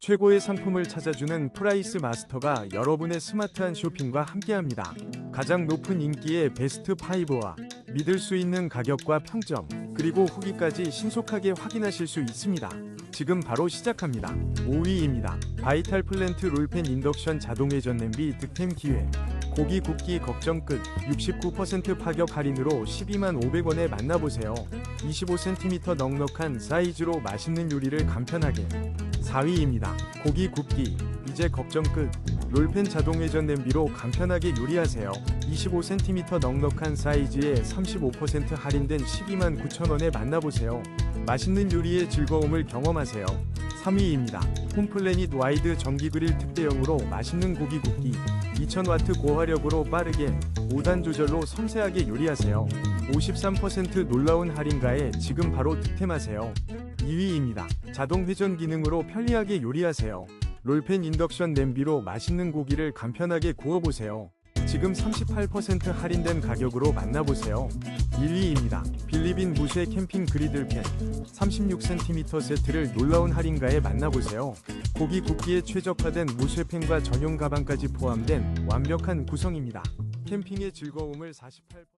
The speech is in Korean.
최고의 상품을 찾아주는 프라이스 마스터가 여러분의 스마트한 쇼핑과 함께합니다. 가장 높은 인기의 베스트 5와 믿을 수 있는 가격과 평점, 그리고 후기까지 신속하게 확인하실 수 있습니다. 지금 바로 시작합니다. 5위입니다. 바이탈 플랜트 롤펜 인덕션 자동 회전 냄비 득템 기회. 고기 굽기 걱정 끝 69% 파격 할인으로 12만 500원에 만나보세요. 25cm 넉넉한 사이즈로 맛있는 요리를 간편하게 4위입니다. 고기 굽기 이제 걱정 끝 롤펜 자동 회전 냄비로 간편하게 요리하세요. 25cm 넉넉한 사이즈에 35% 할인된 12만 9천원에 만나보세요. 맛있는 요리의 즐거움을 경험하세요. 3위입니다. 홈플래닛 와이드 전기 그릴 특대형으로 맛있는 고기 굽기 2000와트 고화력으로 빠르게 5단 조절로 섬세하게 요리하세요. 53% 놀라운 할인가에 지금 바로 득템하세요. 2위입니다. 자동 회전 기능으로 편리하게 요리하세요. 롤펜 인덕션 냄비로 맛있는 고기를 간편하게 구워보세요. 지금 38% 할인된 가격으로 만나보세요. 1위입니다. 빌리빈 무쇠 캠핑 그리들펜 36cm 세트를 놀라운 할인가에 만나보세요. 고기 굽기에 최적화된 무쇠펜과 전용 가방까지 포함된 완벽한 구성입니다. 캠핑의 즐거움을 48%